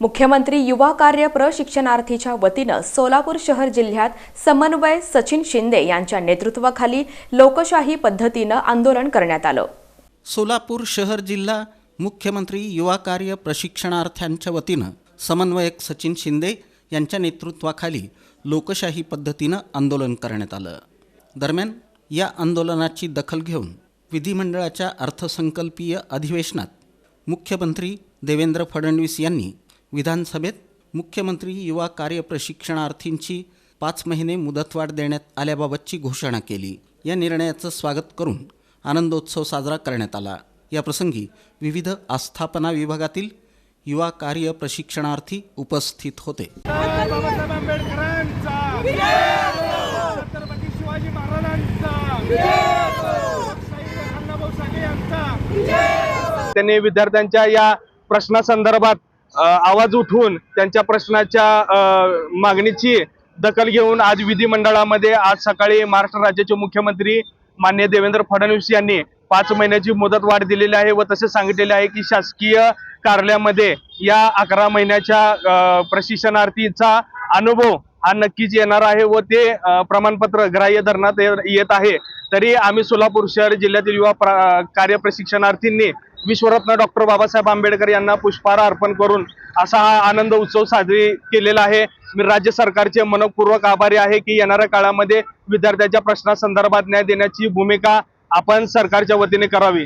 मुख्यमंत्री युवा कार्य प्रशिक्षणार्थीच्या वतीनं सोलापूर शहर जिल्ह्यात समन्वय सचिन शिंदे यांच्या नेतृत्वाखाली लोकशाही पद्धतीनं आंदोलन करण्यात आलं. सोलापूर शहर जिल्हा मुख्यमंत्री युवा कार्य प्रशिक्षणार्थ्यांच्या वतीनं समन्वयक सचिन शिंदे यांच्या नेतृत्वाखाली लोकशाही पद्धतीनं आंदोलन करण्यात आलं. दरम्यान या आंदोलनाची दखल घेऊन विधिमंडळाच्या अर्थसंकल्पीय अधिवेशनात मुख्यमंत्री देवेंद्र फडणवीस यांनी विधानसभेत मुख्यमंत्री युवा कार्य प्रशिक्षणार्थींची पाच महिने मुदतवाढ देण्यात आल्याबाबतची घोषणा केली. या निर्णयाचं स्वागत करून आनंदोत्सव साजरा करण्यात आला. या प्रसंगी विविध आस्थापना विभागातील युवा कार्य प्रशिक्षणार्थी उपस्थित होते. त्यांनी विद्यार्थ्यांच्या या प्रश्नासंदर्भात आवाज उठवून त्यांच्या प्रश्नाच्या मागणीची दखल घेऊन आज विधिमंडळामध्ये आज सकाळी महाराष्ट्र राज्याचे मुख्यमंत्री मान्य देवेंद्र फडणवीस यांनी पाच महिन्याची मुदत वाढ दिलेली आहे व तसे सांगितलेले आहे की शासकीय कार्यालयामध्ये या अकरा महिन्याच्या प्रशिक्षणार्थीचा अनुभव हा नक्कीच येणार आहे व ते प्रमाणपत्र ग्राह्य धरण्यात येत आहे. तरी आम्ही सोलापूर शहर जिल्ह्यातील युवा कार्य प्रशिक्षणार्थींनी विश्वरत्न डॉक्टर बाबासाहेब आंबेडकर यांना पुष्पहार अर्पण करून असा हा आनंद उत्सव साजरी केलेला आहे. मी राज्य सरकारचे मनपूर्वक आभारी आहे की येणाऱ्या काळामध्ये विद्यार्थ्यांच्या प्रश्नासंदर्भात न्याय देण्याची भूमिका आपण सरकारच्या वतीने करावी.